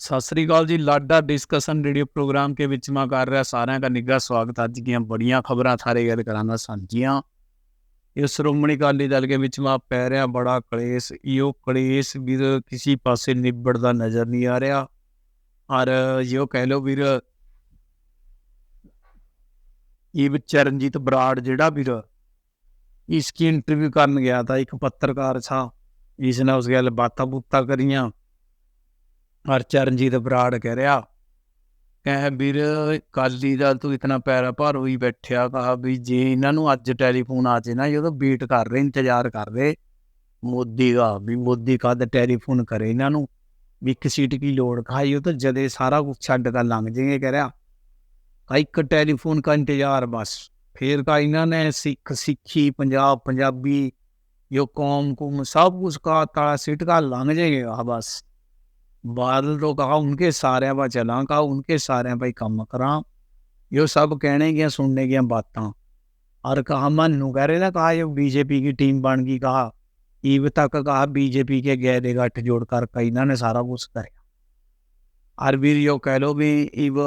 ਸਤਿ ਸ੍ਰੀ ਅਕਾਲ ਜੀ, ਲਾਡਾ ਡਿਸਕਸ਼ਨ ਰੇਡੀਓ ਪ੍ਰੋਗਰਾਮ ਕੇ ਵਿੱਚ ਮੈਂ ਕਰ ਰਿਹਾ ਸਾਰਿਆਂ ਦਾ ਨਿੱਘਾ ਸਵਾਗਤ। ਅੱਜ ਦੀਆਂ ਬੜੀਆਂ ਖਬਰਾਂ ਸਾਰੇ ਗੱਲ ਕਰਾਂਗਾ ਸਾਂਝੀਆਂ। ਇਹ ਸ਼੍ਰੋਮਣੀ ਅਕਾਲੀ ਦਲ ਕੇ ਵਿੱਚ ਮੈਂ ਪੈ ਰਿਹਾ ਬੜਾ ਕਲੇਸ਼, ਇਹੋ ਕਲੇਸ਼ ਵੀਰ ਕਿਸੇ ਪਾਸੇ ਨਿਬੜਦਾ ਨਜ਼ਰ ਨਹੀਂ ਆ ਰਿਹਾ। ਔਰ ਇਹੋ ਕਹਿ ਲੋ ਵੀਰ, ਇਹ ਚਰਨਜੀਤ ਬਰਾੜ ਜਿਹੜਾ ਵੀਰ ਇਸकी ਇੰਟਰਵਿਊ ਕਰਨ ਗਿਆ ਤਾਂ ਇੱਕ ਪੱਤਰਕਾਰ ਛਾ ਇਸ ਨੇ ਉਸ ਗੱਲ ਬਾਤਾਂ ਬੁੱਤਾਂ ਕਰੀਆਂ। ਔਰ ਚਰਨਜੀਤ ਬਰਾੜ ਕਹਿ ਰਿਹਾ, ਕਹੇ ਵੀਰ ਕਾਲੀ ਦਾ ਤੂੰ ਇਤਨਾ ਪੈਰਾ ਭਾਰ ਹੋਈ ਬੈਠਿਆ ਕਹਾ ਵੀ ਜੇ ਇਹਨਾਂ ਨੂੰ ਅੱਜ ਟੈਲੀਫੋਨ ਆ ਜੇ ਨਾ ਜਦੋਂ ਵੇਟ ਕਰ ਰਹੇ, ਇੰਤਜ਼ਾਰ ਕਰ ਰਹੇ। ਮੋਦੀ ਦਾ ਵੀ ਮੋਦੀ ਕਦ ਟੈਲੀਫੋਨ ਕਰੇ ਇਹਨਾਂ ਨੂੰ, ਵੀ ਇੱਕ ਸੀਟ ਕੀ ਲੋੜ ਖਾਈ, ਉਹ ਤਾਂ ਜਦੇ ਸਾਰਾ ਕੁਝ ਛੱਡ ਕੇ ਲੰਘ ਜਾਏਗੇ ਕਹਿ ਰਿਹਾ। ਕਾ ਇੱਕ ਟੈਲੀਫੋਨ ਕਾ ਇੰਤਜ਼ਾਰ ਬਸ, ਫੇਰ ਕਾ ਇਹਨਾਂ ਨੇ ਸਿੱਖ, ਸਿੱਖੀ, ਪੰਜਾਬ, ਪੰਜਾਬੀ, ਜੋ ਕੌਮ ਕੋ ਸਭ ਕੁਝ ਕਾ ਤਾਲਾ ਸੀਟ ਕਾ ਲੰਘ ਜਾਏਗਾ ਬਸ। बादल तो कहा उनके सारे पर चला कहा उनके सारे पर कम करा यो सब कहने की सुनने की बातें और कहा मनु कह रहे ना कहा ये बीजेपी की टीम बन गई कहा ईव तक कहा बीजेपी के गहरे गठ जोड़ कर कई इन्होंने सारा कुछ कराया और वीर यो कह लो भी इव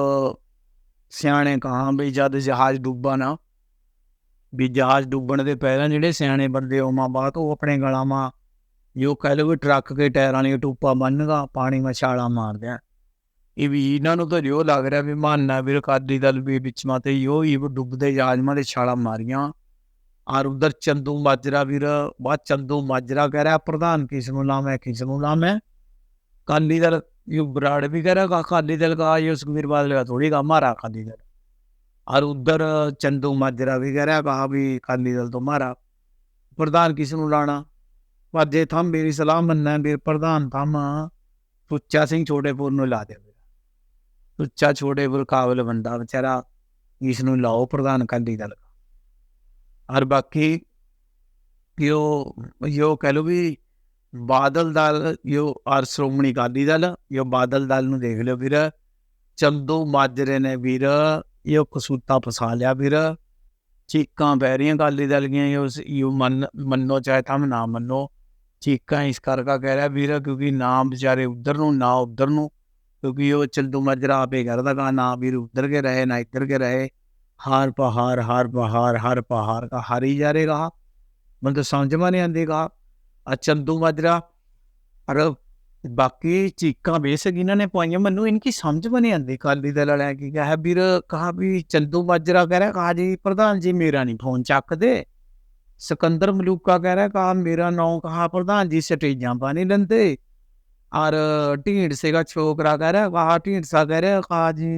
सियाने कहा भी जद जहाज डूबा ना ਵੀ ਜਹਾਜ਼ ਡੁੱਬਣ ਦੇ ਪਹਿਲਾਂ ਜਿਹੜੇ ਸਿਆਣੇ ਬੰਦੇ ਹੋਮਾਂ ਬਾਅਦ ਉਹ ਆਪਣੇ ਗਲਾਂ ਮਾ ਜੋ ਕਹਿ ਲੋ ਟਰੱਕ ਕੇ ਟਾਇਰਾਂ ਵਾਲੀ ਟੂਪਾ ਬੰਨਗਾ ਪਾਣੀ ਮਛਾਲਾ ਮਾਰਦਿਆ। ਇਹ ਵੀ ਇਹਨਾਂ ਨੂੰ ਤਾਂ ਜੋ ਲੱਗ ਰਿਹਾ ਵੀ ਮਾਨਣਾ ਵੀ ਕਾਦੀ ਦਲ ਵੀ ਵਿੱਚ ਮਾ ਤੇ ਯੋ ਹੀ ਡੁੱਬਦੇ ਜਾਜਮਾਂ ਦੇ ਛਾਲਾ ਮਾਰੀਆਂ। ਔਰ ਉਧਰ ਚੰਦੂ ਮਾਜਰਾ ਵੀਰ, ਬਾਅਦ ਚੰਦੂ ਮਾਜਰਾ ਕਹਿ ਰਿਹਾ, ਪ੍ਰਧਾਨ ਕਿਸ ਨੂੰ ਨਾਮ ਹੈ ਕਿਸ ਨੂੰ ਨਾਮ ਹੈ ਕਾਲੀ ਦਲ ਯੋ ਬਰਾੜ ਵੀ ਕਹਿ ਰਿਹਾ ਕਾਲੀ ਦਲ ਕਾ ਯੋ ਸੁਖਵੀਰ ਬਾਦਲ ਦਾ ਥੋੜੀ ਗਾ, ਮਾਰਾ ਕਾਲੀ ਦਲ। ਔਰ ਉਧਰ ਚੰਦੂ ਮਾਜਰਾ ਵੀ ਕਹਿ ਰਿਹਾ ਕਹਾ ਵੀ ਕਾਲੀ ਦਲ ਤੋਂ ਮਾਰਾ। ਪ੍ਰਧਾਨ ਕਿਸ ਨੂੰ ਲਾਣਾ? ਪਰ ਜੇ ਥਮ ਮੇਰੀ ਸਲਾਹ ਮੰਨਣਾ ਵੀ ਪ੍ਰਧਾਨ ਥਮ। ਸੁੱਚਾ ਸਿੰਘ ਛੋਟੇਪੁਰ ਨੂੰ ਲਾ ਦੇ ਸੁੱਚਾ ਛੋਟੇਪੁਰ ਕਾਬਲ ਬੰਦਾ ਵਿਚਾਰਾ ਇਸ ਨੂੰ ਲਾਓ ਪ੍ਰਧਾਨ ਅਕਾਲੀ ਦਲ। ਔਰ ਬਾਕੀ ਯੋ ਯੋ ਕਹ ਲੋ ਵੀ ਬਾਦਲ ਦਲ, ਯੋ ਔਰ ਸ਼੍ਰੋਮਣੀ ਅਕਾਲੀ ਦਲ, ਯੋ ਬਾਦਲ ਦਲ ਨੂੰ ਦੇਖ ਲਿਓ ਵੀਰ। ਚੰਦੂ ਮਾਜਰੇ ਨੇ ਵੀਰ ਇਹ ਕਸੂਤਾ ਫਸਾ ਲਿਆ ਵੀਰ। ਚੀਕਾਂ ਪੈ ਰਹੀਆਂ ਅਕਾਲੀ ਦਲ ਦੀਆਂ ਇਹ ਮੰਨੋ ਚਾਹੇ ਤਾਂ ਨਾ ਮੰਨੋ। ਚੀਕਾਂ ਇਸ ਕਰਕੇ ਕਹਿ ਰਿਹਾ ਵੀਰ, ਕਿਉਂਕਿ ਨਾ ਵਿਚਾਰੇ ਉਧਰ ਨੂੰ, ਨਾ ਉਧਰ ਨੂੰ, ਕਿਉਂਕਿ ਉਹ ਚੰਦੂ ਮਜਰਾ ਆਪੇ ਕਰਦਾ ਕਾ ਨਾ ਵੀਰ ਉਧਰ ਕੇ ਰਹੇ, ਨਾ ਇੱਧਰ ਕੇ ਰਹੇ। ਹਰ ਪਹਾਰ, ਹਰ ਪਹਾੜ ਹਰ ਪਹਾੜ ਕਾ ਹਾਰੀ ਜਾ ਰਹੇ ਕਹਾ ਮਨ ਸਮਝ ਮਾ ਨਹੀਂ ਆਂਦੀ ਕਹਾ ਆ ਚੰਦੂ ਮਜਰਾ ਅਰ ਬਾਕੀ ਚੀਕਾਂ ਬੇਸਕ ਇਹਨਾਂ ਨੇ ਪਾਈਆਂ, ਮੈਨੂੰ ਇਨਕੀ ਸਮਝ ਮਾ ਨਹੀਂ ਆਂਦੀ ਕਾਲੀ ਦਲ ਵਾਲਿਆਂ ਕੀ ਕਹਾ। ਵੀਰ, ਕਹਾ ਵੀ ਚੰਦੂ ਮਜਰਾ ਕਹਿ ਰਿਹਾ, ਕਹਾ ਜੀ, ਪ੍ਰਧਾਨ ਜੀ ਮੇਰਾ ਨਹੀਂ ਫੋਨ ਚੱਕਦੇ। ਸਿਕੰਦਰ ਮਲੂਕਾ ਕਹਿ ਰਿਹਾ ਕਹਾ ਮੇਰਾ ਨਾਮ ਕਹਾ ਪ੍ਰਧਾਨ ਜੀ ਸਟੇਜਾਂ ਪਾ ਨਹੀਂ ਲੈਂਦੇ ਔਰ ਢੀਂਡ का छोकरा कह रहा कहा ढींड सा कह रहा कहा जी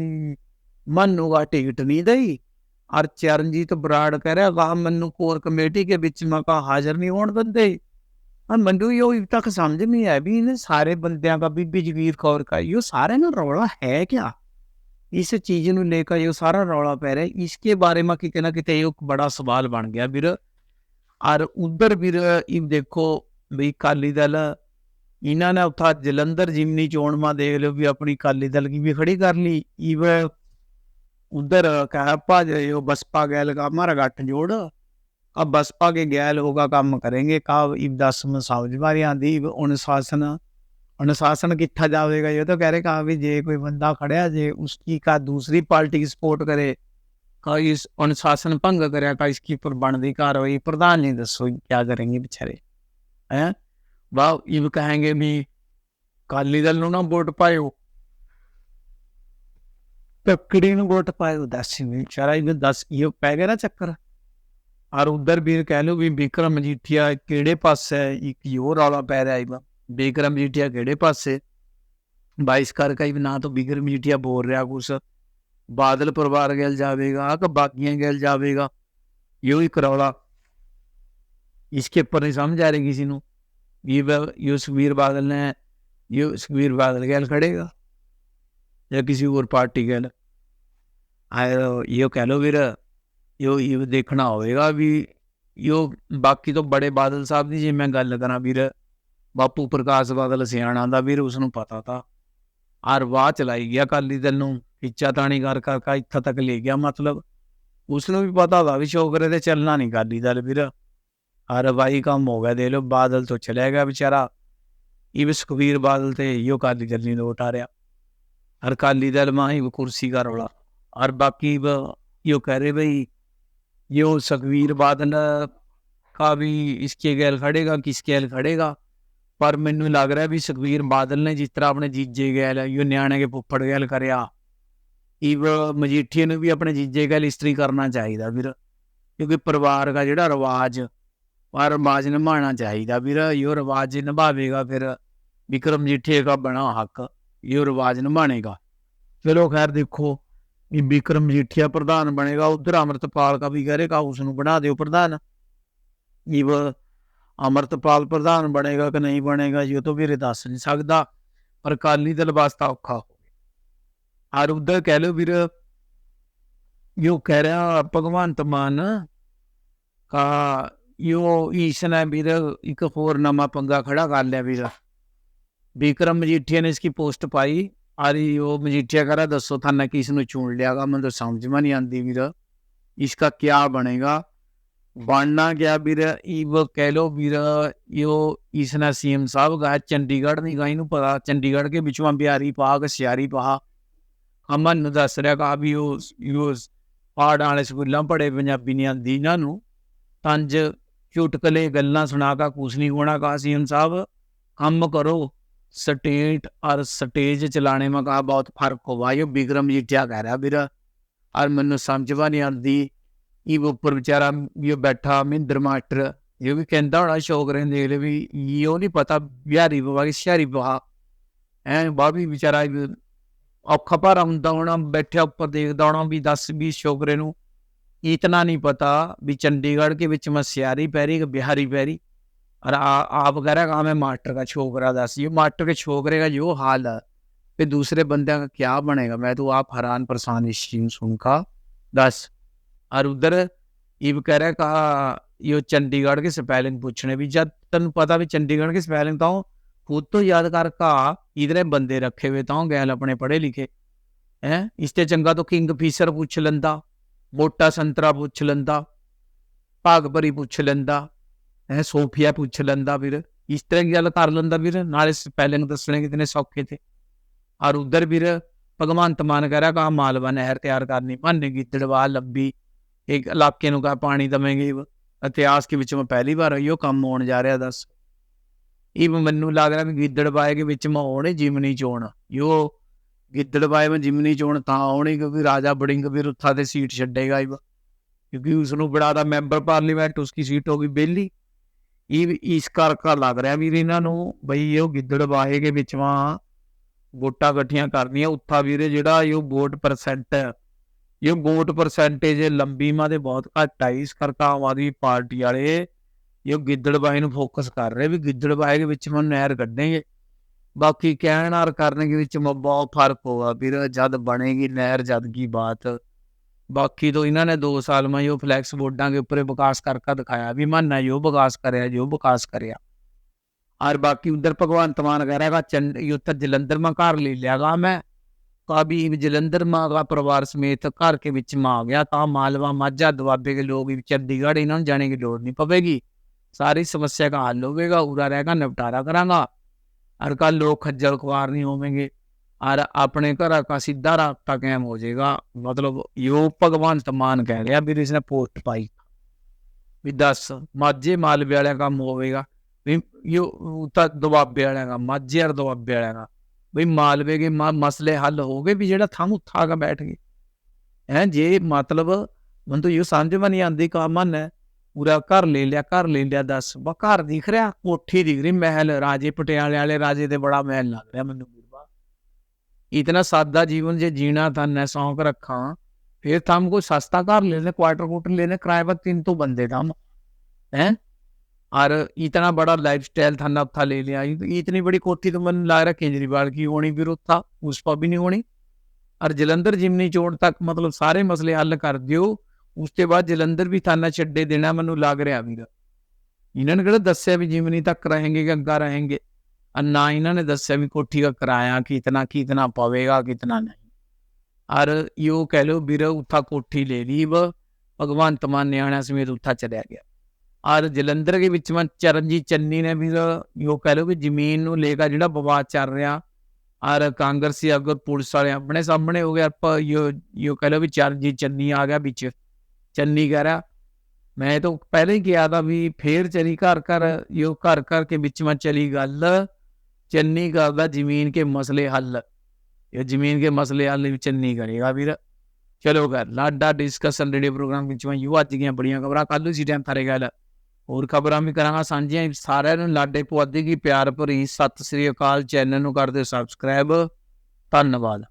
मनु का टिकट नहीं दई और चरणजीत बराड़ कह रहा कहा मनु कोर कमेटी के बीच में कहा हाजिर नहीं होने देंगे और ਮੈਨੂੰ यो अभी तक समझ नहीं आया भी इन सारे बंदियां का बीबी जगीर कौर का यो सारे ना रौला है क्या इस चीज ਨੂੰ लेकर यो सारा रौला पै रहा है इसके बारे में किते ना किते एक बड़ा सवाल बन गया ਵੀਰ और उधर ਵੀਰ ਇਹ ਦੇਖੋ ਵੀ ਕਾਲੀ ਦਲ ਇਹਨਾਂ ਨੇ ਉੱਥਾ ਜਲੰਧਰ ਜਿਮਨੀ ਚੋਣ ਮਾ ਦੇਖ ਲਿਓ ਵੀ ਆਪਣੀ ਕਾਲੀ ਦਲ ਕੀ ਵੀ ਖੜੀ ਕਰ ਲਈ ਇਵ उधर कहा भाज यो बसपा गैल का हमारा गठजोड़ अब बसपा के गैल होगा काम करेंगे का इब दस में समझ मारी आंदी अनुशासन अनुशासन कितना जाएगा ये तो कह रहे कहा भी जे कोई बंदा खड़ा जे उसकी का दूसरी पार्टी की सपोर्ट करे का इस अनुशासन भंग करा का इसके ऊपर बनती कार्रवाई प्रधान ने दसो क्या करेंगे बेचारे हैं वाह ये भी कहेंगे भी अकाली दल ना वोट पायो पकड़ी वोट पायो दस बेचारा इन्हें दस ये पै गया ना चक्कर और उधर भी कह लो भी बिक्रम मजीठिया केड़े पास है एक और रौला पै रहा है बिक्रम मजीठिया केड़े पास है बाईस कर का ना तो बिक्रम मजीठिया बोल रहा कुछ ਬਾਦਲ ਪਰਿਵਾਰ ਗੈਲ ਜਾਵੇਗਾ ਕਿ ਬਾਕੀਆਂ ਗੈਲ ਜਾਵੇਗਾ ਇਹੋ ਹੀ ਕਰੌਲਾ इसके ऊपर नहीं समझ आ रही किसी ਨੂੰ ये ये सुखबीर बादल ने ये सुखबीर बादल गैल खड़ेगा या किसी और पार्टी गैल आए ये कह लो ਵੀਰ ਯੋ ਇਹ ਦੇਖਣਾ ਹੋਵੇਗਾ ਵੀ ਯੋ ਬਾਕੀ ਤੋਂ ਬੜੇ ਬਾਦਲ ਸਾਹਿਬ ਦੀ ਜੇ ਮੈਂ ਗੱਲ ਕਰਾਂ ਵੀਰ ਬਾਪੂ ਪ੍ਰਕਾਸ਼ ਬਾਦਲ ਸਿਆਣਾ ਦਾ ਵੀਰ ਉਸ ਨੂੰ ਪਤਾ ਤਾ ਆਰ ਵਾਹ ਚਲਾਈ ਗਿਆ ਕਾਲੀ ਦਲ ਨੂੰ ਇੱਛਾ ਤਾਣੀ ਕਰ ਕਰ ਕਾ ਇੱਥਾ ਤੱਕ ਲੈ ਗਿਆ ਮਤਲਬ ਉਸ ਨੂੰ ਵੀ ਪਤਾ ਵਾ ਵੀ ਸ਼ੋਕਰੇ ਤੇ ਚੱਲਣਾ ਨਹੀਂ ਕਾਲੀ ਦਲ ਵੀਰ ਆਰ ਵਾਈ ਕੰਮ ਹੋ ਗਿਆ ਦੇ ਲੋ ਬਾਦਲ ਤੋਂ ਚਲੇ ਗਿਆ ਵਿਚਾਰਾ ਇਹ ਵੀ ਸੁਖਬੀਰ ਬਾਦਲ ਤੇ ਇਹੋ ਕਾਲੀ ਦਲ ਨਹੀਂ ਲੋਟ ਆ ਰਿਹਾ और अकाली दल में ही वो कुर्सी का रौला और बाकी वो यो कह रहे भाई यो सुखवीर बादल का भी इसके गैल खड़ेगा किसके गैल खड़ेगा ਪਰ ਮੈਨੂੰ ਲੱਗ ਰਿਹਾ ਵੀ ਸੁਖਵੀਰ ਬਾਦਲ ਨੇ ਜਿਸ ਤਰ੍ਹਾਂ ਆਪਣੇ ਜੀਜੇ ਗੈਲ ਯੋ ਨਿਆਣੇ ਕੇ ਫੁੱਫੜ ਗੈਲ ਕਰਿਆ ਈਵ ਮਜੀਠੀਏ ਨੂੰ ਵੀ ਆਪਣੇ ਜੀਜੇ ਗੈਲ ਇਸਤਰੀ ਕਰਨਾ ਚਾਹੀਦਾ ਵੀਰ। ਕਿਉਂਕਿ ਪਰਿਵਾਰ ਦਾ ਜਿਹੜਾ ਰਿਵਾਜ ਆ ਰਿਵਾਜ ਨਿਭਾਉਣਾ ਚਾਹੀਦਾ ਵੀਰ। ਇਹ ਰਿਵਾਜ ਨਿਭਾਵੇਗਾ ਫਿਰ ਵਿਕਰਮ ਮਜੀਠੀਏ ਦਾ ਬਣਾ ਹੱਕ, ਇਹ ਰਿਵਾਜ ਨਿਭਾਣੇਗਾ। ਚਲੋ ਖੈਰ ਦੇਖੋ, ਵੀ ਵਿਕਰਮ ਮਜੀਠੀਆ ਪ੍ਰਧਾਨ ਬਣੇਗਾ, ਉਧਰ ਅਮਰਤਪਾਲ ਦਾ ਵੀ ਕਹੇਗਾ ਉਸ ਨੂੰ ਬਣਾ ਦਿਓ ਪ੍ਰਧਾਨ। ਇਵ ਅਮਰਤਪਾਲ ਪ੍ਰਧਾਨ ਬਣੇਗਾ ਕਿ ਨਹੀਂ ਬਣੇਗਾ ਇਹ ਤੋਂ ਵੀਰੇ ਦੱਸ ਨਹੀਂ ਸਕਦਾ, ਪਰ ਅਕਾਲੀ ਦਲ ਵਾਸਤਾ ਔਖਾ ਹਰ ਉਧਰ ਕਹਿ ਲੋ ਵੀਰ ਯੋ ਕਹਿ ਰਿਹਾ ਭਗਵੰਤ ਮਾਨ, ਕਾ ਯੋ ਈਸ਼ਨਾ ਵੀਰ, ਇੱਕ ਹੋਰ ਨਵਾਂ ਪੰਗਾ ਖੜਾ ਕਰ ਲਿਆ ਵੀਰ। ਵਿਕਰਮ ਮਜੀਠੀਆ ਨੇ ਇਸकी ਪੋਸਟ ਪਾਈ। ਆਰੀ ਉਹ ਮਜੀਠੀਆ ਕਰਾ ਦੱਸੋ ਥਾਨਾ ਕਿ ਇਸ ਨੂੰ ਚੁਣ ਲਿਆਗਾ, ਮੈਨੂੰ ਤਾਂ ਸਮਝ ਮਾ ਨਹੀਂ ਆਂਦੀ ਵੀਰ। ਇਸਕਾ ਕੀ ਬਣੇਗਾ? ਬਣਨਾ ਗਿਆ ਵੀਰ? ਈਵ ਕਹਿ ਲੋ ਵੀਰ ਯੋ ਇਸਨਾ ਸੀਐਮ ਸਾਹਿਬ ਗਾ ਚੰਡੀਗੜ੍ਹ ਨਹੀਂ ਗਾ ਇਹਨੂੰ ਪਤਾ। ਚੰਡੀਗੜ੍ਹ ਕੇ ਵਿੱਚੋਂ ਬਿਹਾਰੀ ਪਾਕ, ਸਿਆਰੀ ਪਹਾ ਅਮਨ ਨੂੰ ਦੱਸ ਰਿਹਾ ਕਾ ਵੀ ਉਹ ਯੂਸ ਪਹਾੜਾਂ ਵਾਲੇ ਸਕੂਲਾਂ ਪੜੇ ਪੰਜਾਬੀ ਨਹੀਂ ਆਂਦੀ ਇਹਨਾਂ ਨੂੰ ਤੰਜ ਚੁਟਕਲੇ ਗੱਲਾਂ ਸੁਣਾ ਕਾ ਕੁਛ ਨਹੀਂ ਹੋਣਾ ਕਾ ਸੀਐਮ ਸਾਹਿਬ ਕੰਮ ਕਰੋ ਸਟੇਟ ਔਰ ਸਟੇਜ ਚਲਾਣੇ में कहा बहुत फर्क होगा ये विक्रम जी क्या कह रहा ਵੀਰ ਔਰ ਮੈਨੂੰ ਸਮਝਵਾ ਨਹੀਂ ਆਉਂਦੀ ਇਹ ਉੱਪਰ ਵਿਚਾਰਾ ਵੀ ਉਹ ਬੈਠਾ ਮਹਿੰਦਰ ਮਾਸਟਰ ਇਹ ਵੀ ਕਹਿੰਦਾ ਹੋਣਾ ਸ਼ੌਕ ਰਹਿੰਦੇ ਲੈ ਵੀ ਇਹ ਉਹ ਨਹੀਂ ਪਤਾ ਬਿਹਾਰੀ ਬਵਾ ਕਿ ਸ਼ਹਿਰੀ ਬਵਾ ਐ ਬਾਬੀ ਵਿਚਾਰਾ ਇਹ ਔਖਾ ਭਾਰਾ ਹੁੰਦਾ ਹੋਣਾ ਬੈਠਿਆ ਉੱਪਰ ਦੇਖਦਾ ਹੋਣਾ ਵੀ ਦੱਸ ਵੀ ਛੋਕਰੇ ਨੂੰ ਇਤਨਾ नहीं पता भी चंडीगढ़ के ਵਿੱਚ में सियारी पैरी कि बिहारी पैरी और आ- आप कह रहा मैं मास्टर का छोकरा दस ये मास्टर के छोकरे का जो हाल है फिर दूसरे बंदे का क्या बनेगा मैं तो आप हैरान परेशान इस चीज सुनकर दस और उधर इव कह रहा कहा यो चंडीगढ़ के स्पेलिंग पूछने भी जब तेन पता भी चंडीगढ़ के स्पेलिंग तो खुद तो याद कर कहा इधर बंदे रखे हुए तो गैल अपने पढ़े लिखे हैं इससे चंगा तो किंग फिशर पूछ लेंदा ਮੋਟਾ ਸੰਤਰਾ ਪੁੱਛ ਲੈਂਦਾ ਭਾਗ ਭਰੀ ਪੁੱਛ ਲੈਂਦਾ ਹੈ ਸੋਫੀਆ ਪੁੱਛ ਲੈਂਦਾ ਵੀਰ ਇਸ ਤਰ੍ਹਾਂ ਦੀ ਗੱਲ ਕਰ ਲੈਂਦਾ ਵੀਰ ਨਾਲੇ ਸਪੈਲਿੰਗ ਦੱਸਣੇ ਕਿਤਨੇ ਸੌਖੇ ਤੇ ਔਰ ਉਧਰ ਵੀਰ ਭਗਵੰਤ ਮਾਨ ਕਹਿ ਰਿਹਾ ਕਾ ਮਾਲਵਾ ਨਹਿਰ ਤਿਆਰ ਕਰਨੀ ਭਾਨੇ ਗਿੱਦੜਵਾ ਲੰਬੀ ਇੱਕ ਇਲਾਕੇ ਨੂੰ ਕਾ ਪਾਣੀ ਦਵੇਂਗੇ ਇਤਿਹਾਸ ਦੇ ਵਿੱਚ ਮੈਂ ਪਹਿਲੀ ਵਾਰ ਇਹੋ ਕੰਮ ਹੋਣ ਜਾ ਰਿਹਾ ਦੱਸ ਇਹ ਮੈਨੂੰ ਲੱਗ ਰਿਹਾ ਵੀ ਗਿੱਦੜਵਾਏ ਦੇ ਵਿੱਚ ਮੈਂ ਜਿਮਨੀ ਚੋਣ। ਯੋ ਗਿੱਦੜਵਾਏ ਮੈਂ ਜਿਮਨੀ ਚੋਣ ਤਾਂ ਆਉਣੀ ਕਿਉਂਕਿ ਰਾਜਾ ਬੜਿੰਗ ਵੀ ਉੱਥਾ ਤੇ ਸੀਟ ਛੱਡੇਗਾ ਹੀ ਕਿਉਂਕਿ ਉਸ ਨੂੰ ਬੜਾ ਦਾ ਮੈਂਬਰ ਪਾਰਲੀਮੈਂਟ ਉਸकी ਸੀਟ ਹੋ ਗਈ ਬੇਲੀ ਇਹ ਇਸ ਕਰਕੇ ਲੱਗ ਰਿਹਾ ਵੀ ਇਹਨਾਂ ਨੂੰ ਬਈ ਇਹ ਗਿੱਦੜਵਾਏ ਦੇ ਵਿੱਚ ਵੋਟਾਂ ਇਕੱਠੀਆਂ ਕਰਨੀਆਂ। ਉੱਥਾ ਵੀਰੇ ਜਿਹੜਾ ਇਹ ਵੋਟ ਪਰਸੈਂਟ ਇਹ ਵੋਟ ਪਰਸੈਂਟੇਜ ਲੰਬੀ ਮਾ ਦੇ ਬਹੁਤ ਘੱਟ ਹੈ ਇਸ ਕਰਕੇ ਆਮ ਆਦਮੀ ਪਾਰਟੀ ਵਾਲੇ ਇਹ ਗਿੱਦੜਬਾਹੀ ਨੂੰ ਫੋਕਸ ਕਰ ਰਹੇ ਵੀ ਗਿੱਦੜਬਾਹੀ ਦੇ ਵਿੱਚ ਮਨ ਨਹਿਰ ਕੱਢਣਗੇ। ਬਾਕੀ ਕਹਿਣ ਆਰ ਕਰਨ ਦੇ ਵਿੱਚ ਬਹੁਤ ਫ਼ਰਕ ਹੋਗਾ ਵੀਰ, ਜਦ ਬਣੇਗੀ ਨਹਿਰ, ਜਦ ਕੀ ਬਾਤ। ਬਾਕੀ ਤੋਂ ਇਹਨਾਂ ਨੇ 2 ਸਾਲ ਮੈਂ ਉਹ ਫਲੈਕਸ ਬੋਰਡਾਂ ਦੇ ਉੱਪਰ ਵਿਕਾਸ ਕਰਕਾ ਦਿਖਾਇਆ ਵੀ ਮੰਨਾ ਜੋ ਵਿਕਾਸ ਕਰਿਆ, ਜੋ ਵਿਕਾਸ ਕਰਿਆ। और बाकी उधर भगवंत मान करेगा चंड उधर जलंधर में घर ले लिया मैं काबी जलंधर माँ का परिवार समेत घर के बीच में आ गया तो मालवा माझा दुआबे के लोग चंडीगढ़ इन्होंने जाने की ਲੋੜ नहीं ਪਵੇਗੀ। सारी समस्या का हल होगा पूरा रहेगा निपटारा करांगा और कल लोग खज्जल खुआर नहीं होवेंगे और अपने घर का सीधा रास्ता कायम हो जाएगा मतलब यो भगवंत मान कह रहा भी इसने पोस्ट पाई भी दस माझे मालवे वाले काम होवेगा भी यो उता दुआबे वाले का माझे और दुआबे वाले का भी मालवे के म- मसले हल हो गए भी जेड़ा थम उठा के बैठ गए हैं जे मतलब मन तो यो समझ में नहीं आती काम मन है पूरा घर ले लिया घर ले लिया दस बा घर दिख रहा कोठी दिख रही महल राजे पटियाले वाले राजे ते बड़ा महल लग रहा मैनू इतना सादा जीवन जे जीना था न शौक रखा फिर तो हम कोई सस्ता घर लेने क्वार्टर क्वार्टर लेने किराए पर तीन तो बंदे था हम हैं और इतना बड़ा लाइफ स्टाइल था ना था ले लिया इत- इतनी बड़ी कोठी तो मन लग रहा केजरीवाल की होनी विरोध था उस पर भी नहीं होनी और जलंधर जिमनी चोड़ तक मतलब सारे मसले हल कर दियो ਉਸ ਤੋਂ ਬਾਅਦ ਜਲੰਧਰ ਵੀ ਥਾਣਾ ਛੱਡੇ ਦੇਣਾ ਮੈਨੂੰ ਲੱਗ ਰਿਹਾ ਵੀਰਾ। ਇਹਨਾਂ ਨੇ ਕਿਹੜਾ ਦੱਸਿਆ ਵੀ ਜਿਮਨੀ ਤੱਕ ਰਹਿਣਗੇ ਕਿ ਅੱਗਾ ਰਹਿਣਗੇ ਨਾ ਇਹਨਾਂ ਨੇ ਦੱਸਿਆ ਵੀ ਕੋਠੀ ਦਾ ਕਿਰਾਇਆ ਕਿਤਨਾ ਕਿਤਨਾ ਪਵੇਗਾ, ਕਿਤਨਾ ਨਹੀਂ। ਔਰ ਯੋ ਕਹਿ ਲੋ ਵੀਰ, ਉੱਥਾ ਕੋਠੀ ਲੈ ਲਈ ਵਾ ਭਗਵਾਨ ਤਮਾਨ ਨਿਆਣਾ ਸਮੇਤ ਉੱਥਾ ਚਲਿਆ ਗਿਆ। ਔਰ ਜਲੰਧਰ ਦੇ ਵਿੱਚ ਮੈਂ ਚਰਨਜੀਤ ਚੰਨੀ ਨੇ ਵੀ ਯੋ ਕਹਿ ਲੋ ਵੀ ਜ਼ਮੀਨ ਨੂੰ ਲੈ ਕੇ ਜਿਹੜਾ ਵਿਵਾਦ ਚੱਲ ਰਿਹਾ, ਔਰ ਕਾਂਗਰਸੀ ਅਗਰ ਪੁਲਿਸ ਵਾਲੇ ਆਪਣੇ ਸਾਹਮਣੇ ਹੋ ਗਿਆ ਯੋ ਯੋ ਕਹਿ ਲੋ ਵੀ ਚਰਨਜੀਤ ਚੰਨੀ ਆ ਗਿਆ ਵਿੱਚ। ਚੰਨੀ ਕਹ ਰਿਹਾ ਮੈਂ ਤਾਂ ਪਹਿਲੇ ਹੀ ਕਿਹਾ ਤਾਂ ਵੀ ਫੇਰ ਚਲੀ ਘਰ ਘਰ ਯੋ ਘਰ ਘਰ ਕੇ ਵਿੱਚ ਮਾ ਚਲੀ ਗੱਲ। ਚੰਨੀ ਕਰਦਾ ਜ਼ਮੀਨ ਕੇ ਮਸਲੇ ਹੱਲ। ਇਹ ਜ਼ਮੀਨ ਕੇ ਮਸਲੇ ਹੱਲ ਵੀ ਚੰਨੀ ਕਰੇਗਾ ਵੀਰ। ਚਲੋ ਕਰ ਲਾਡਾ ਡਿਸਕਸ਼ਨ ਰੇਡੀਓ ਪ੍ਰੋਗਰਾਮ ਵਿੱਚ ਮੈਂ ਯੂ ਅੱਜ ਗਈਆਂ ਬੜੀਆਂ ਖਬਰਾਂ। ਕੱਲ ਸੀ ਟਾਈਮ ਥਾਰੇ ਗੱਲ ਹੋਰ ਖਬਰਾਂ ਵੀ ਕਰਾਂਗਾ ਸਾਂਝੀਆਂ। ਸਾਰਿਆਂ ਨੂੰ ਲਾਡੇ ਪੁਆਧੀ ਕੀ ਪਿਆਰ ਭਰੀ ਸਤਿ ਸ੍ਰੀ ਅਕਾਲ। ਚੈਨਲ ਨੂੰ ਕਰ ਦਿਓ ਸਬਸਕ੍ਰਾਈਬ ਧੰਨਵਾਦ।